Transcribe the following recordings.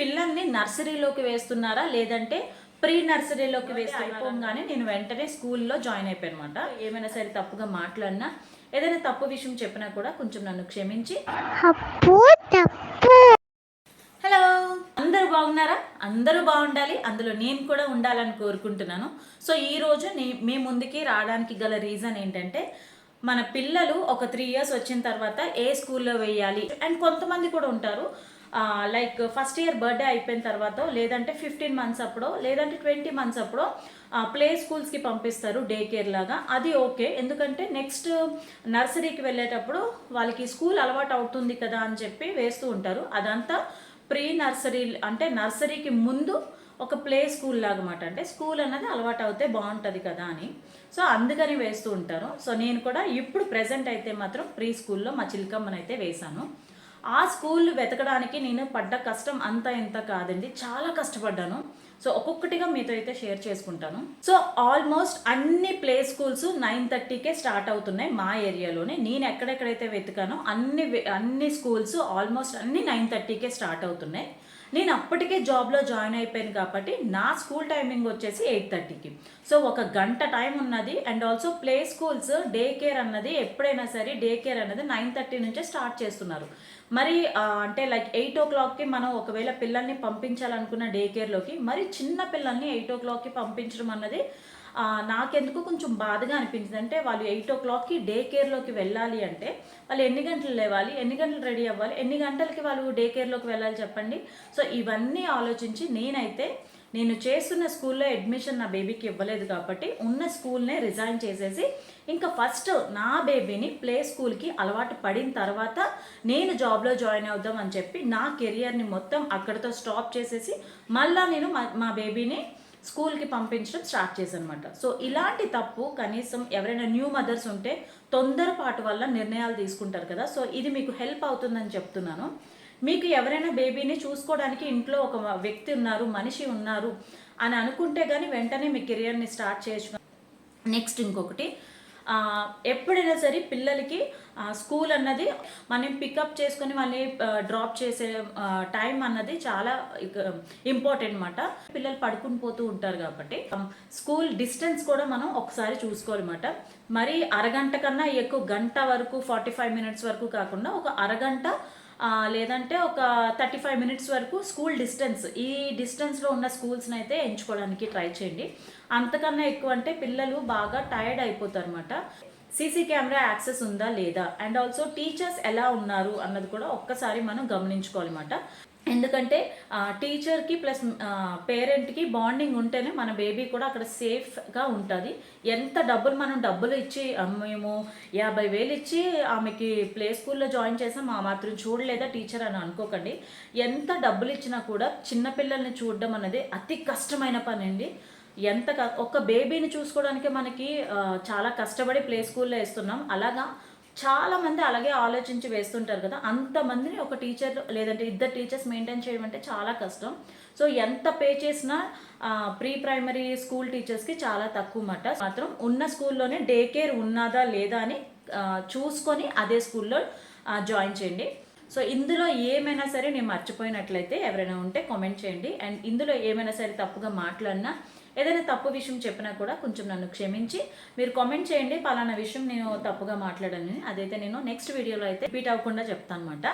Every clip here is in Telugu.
పిల్లల్ని నర్సరీలోకి వేస్తున్నారా? లేదంటే ప్రీ నర్సరీలోకి వేస్తే అయిపోగానే నేను వెంటనే స్కూల్లో జాయిన్ అయిపోయాను అనమాట ఏమైనా సరే తప్పుగా మాట్లాడినా ఏదైనా తప్పు విషయం చెప్పినా కూడా కొంచెం నన్ను క్షమించి. అప్పు తప్పు. హలో అందరూ బాగున్నారా? అందరూ బాగుండాలి. అందులో నేను కూడా ఉండాలని కోరుకుంటున్నాను. సో ఈ రోజు నే మీ ముందుకి రావడానికి గల రీజన్ ఏంటంటే మన పిల్లలు ఒక త్రీ ఇయర్స్ వచ్చిన తర్వాత ఏ స్కూల్లో వేయాలి? అండ్ కొంతమంది కూడా ఉంటారు. లైక్ ఫస్ట్ ఇయర్ బర్త్డే అయిపోయిన తర్వాత లేదంటే ఫిఫ్టీన్ మంత్స్ అప్పుడో లేదంటే ట్వంటీ మంత్స్ అప్పుడో ప్లే స్కూల్స్కి పంపిస్తారు డే కేర్ లాగా. అది ఓకే ఎందుకంటే నెక్స్ట్ నర్సరీకి వెళ్ళేటప్పుడు వాళ్ళకి స్కూల్ అలవాటు అవుతుంది కదా అని చెప్పి వేస్తూ ఉంటారు. అదంతా ప్రీ నర్సరీ అంటే నర్సరీకి ముందు ఒక ప్లే స్కూల్ లాగా మాట అంటే స్కూల్ అన్నది అలవాటు అవుతే బాగుంటుంది కదా అని. సో అందుకని వేస్తూ ఉంటారు. సో నేను కూడా ఇప్పుడు ప్రజెంట్ అయితే మాత్రం ప్రీ స్కూల్లో మా చిలకమ్మనైతే వేశాను. ఆ స్కూల్ వెతకడానికి నేను పడ్డ కష్టం అంత ఇంత కాదండి. చాలా కష్టపడ్డాను. సో ఒక్కొక్కటిగా మీతో అయితే షేర్ చేసుకుంటాను. సో ఆల్మోస్ట్ అన్ని ప్లే స్కూల్స్ నైన్ థర్టీకే స్టార్ట్ అవుతున్నాయి మా ఏరియాలోనే. నేను ఎక్కడెక్కడైతే వెతికానో అన్ని అన్ని స్కూల్స్ ఆల్మోస్ట్ అన్ని నైన్ థర్టీకే స్టార్ట్ అవుతున్నాయి. నేను అప్పటికే జాబ్లో జాయిన్ అయిపోయాను కాబట్టి నా స్కూల్ టైమింగ్ వచ్చేసి ఎయిట్ థర్టీకి సో ఒక గంట టైం ఉన్నది and also play schools day care అన్నది ఎప్పుడైనా సరే డే కేర్ అన్నది నైన్ థర్టీ నుంచే స్టార్ట్ చేస్తున్నారు. మరి అంటే లైక్ ఎయిట్ ఓ క్లాక్కి మనం ఒకవేళ పిల్లల్ని పంపించాలనుకున్న డే కేర్లోకి మరి చిన్న పిల్లల్ని ఎయిట్ ఓ క్లాక్కి పంపించడం అన్నది నాకెందుకు కొంచెం బాధగా అనిపించింది. అంటే వాళ్ళు ఎయిట్ ఓ క్లాక్కి డే కేర్లోకి వెళ్ళాలి అంటే వాళ్ళు ఎన్ని గంటలు లేవాలి ఎన్ని గంటలు రెడీ అవ్వాలి ఎన్ని గంటలకి వాళ్ళు డే కేర్లోకి వెళ్ళాలి చెప్పండి. సో ఇవన్నీ ఆలోచించి నేనైతే నేను చేస్తున్న స్కూల్లో అడ్మిషన్ నా బేబీకి ఇవ్వలేదు కాబట్టి ఉన్న స్కూల్నే రిజైన్ చేసేసి ఇంకా ఫస్ట్ నా బేబీని ప్లే స్కూల్కి అలవాటు పడిన తర్వాత నేను జాబ్లో జాయిన్ అవుదాం అని చెప్పి నా కెరియర్ని మొత్తం అక్కడితో స్టాప్ చేసేసి మళ్ళీ నేను మా మా బేబీని స్కూల్కి పంపించడం స్టార్ట్ చేశాను సో ఇలాంటి తప్పు కనీసం ఎవరైనా న్యూ మదర్స్ ఉంటే తొందరపాటు వల్ల నిర్ణయాలు తీసుకుంటారు కదా. సో ఇది మీకు హెల్ప్ అవుతుందని చెప్తున్నాను. మీకు ఎవరైనా బేబీని చూసుకోవడానికి ఇంట్లో ఒక వ్యక్తి ఉన్నారు మనిషి ఉన్నారు అని అనుకుంటే కానీ వెంటనే మీ కెరియర్ని స్టార్ట్ చేయొచ్చు నెక్స్ట్ ఇంకొకటి ఎప్పుడైనా సరే పిల్లలకి స్కూల్ అన్నది మనం పికప్ చేసుకొని వాళ్ళని డ్రాప్ చేసే టైం అన్నది చాలా ఇంపార్టెంట్ అనమాట పిల్లలు పడుకుని పోతూ ఉంటారు కాబట్టి స్కూల్ డిస్టెన్స్ కూడా మనం ఒకసారి చూసుకోవాలన్నమాట మరి అరగంట కన్నా ఎక్కువ గంట వరకు ఫార్టీ ఫైవ్ మినిట్స్ వరకు కాకుండా ఒక అరగంట లేదంటే ఒక థర్టీ ఫైవ్ మినిట్స్ వరకు స్కూల్ డిస్టెన్స్ ఈ డిస్టెన్స్లో ఉన్న స్కూల్స్ని అయితే ఎంచుకోవడానికి ట్రై చేయండి. అంతకన్నా ఎక్కువ అంటే పిల్లలు బాగా టైర్డ్ అయిపోతారు అనమాట సీసీ కెమెరా యాక్సెస్ ఉందా లేదా? అండ్ ఆల్సో టీచర్స్ ఎలా ఉన్నారు అన్నది కూడా ఒక్కసారి మనం గమనించుకోవాలన్నమాట. ఎందుకంటే టీచర్కి ప్లస్ పేరెంట్కి బాండింగ్ ఉంటేనే మన బేబీ కూడా అక్కడ సేఫ్గా ఉంటుంది. ఎంత డబ్బులు మనం డబ్బులు ఇచ్చి మేము యాభై వేలు ఇచ్చి ఆమెకి ప్లే స్కూల్లో జాయిన్ చేసాం మా మాత్రం చూడలేదా టీచర్ అని అనుకోకండి. ఎంత డబ్బులు ఇచ్చినా కూడా చిన్నపిల్లల్ని చూడడం అనేది అతి కష్టమైన పని అండి. ఎంత ఒక బేబీని చూసుకోవడానికి మనకి చాలా కష్టపడి ప్లే స్కూల్లో వేస్తున్నాం. అలాగా చాలామంది అలాగే ఆలోచించి వేస్తుంటారు కదా. అంతమందిని ఒక టీచర్ లేదంటే ఇద్దరు టీచర్స్ మెయింటైన్ చేయడం అంటే చాలా కష్టం. సో ఎంత పే చేసినా ప్రీ ప్రైమరీ స్కూల్ టీచర్స్కి చాలా తక్కువ మాట. మాత్రం ఉన్న స్కూల్లోనే డే కేర్ ఉన్నదా లేదా అని చూసుకొని అదే స్కూల్లో జాయిన్ చేయండి. సో ఇందులో ఏమైనా సరే నేను మర్చిపోయినట్లయితే ఎవరైనా ఉంటే కామెంట్ చేయండి. అండ్ ఇందులో ఏమైనా సరే తప్పుగా మాట్లాడినా ఏదైనా తప్పు విషయం చెప్పినా కూడా కొంచెం నన్ను క్షమించి మీరు కామెంట్ చేయండి. పలానా విషయం నేను తప్పుగా మాట్లాడాను. అదైతే నేను నెక్స్ట్ వీడియోలో అయితే రిపీట్ అవ్వకుండా చెప్తాను అనమాట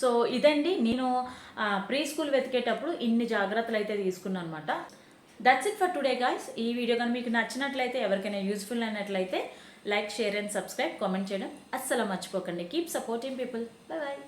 సో ఇదండి. నేను ప్రీ స్కూల్ వెతికేటప్పుడు ఇన్ని జాగ్రత్తలు అయితే తీసుకున్నాను అనమాట that's it for today guys ఈ వీడియో కానీ మీకు నచ్చినట్లయితే ఎవరికైనా యూస్ఫుల్ అయినట్లయితే like share and subscribe comment చేయడం అస్సలు మర్చిపోకండి. Keep supporting people bye bye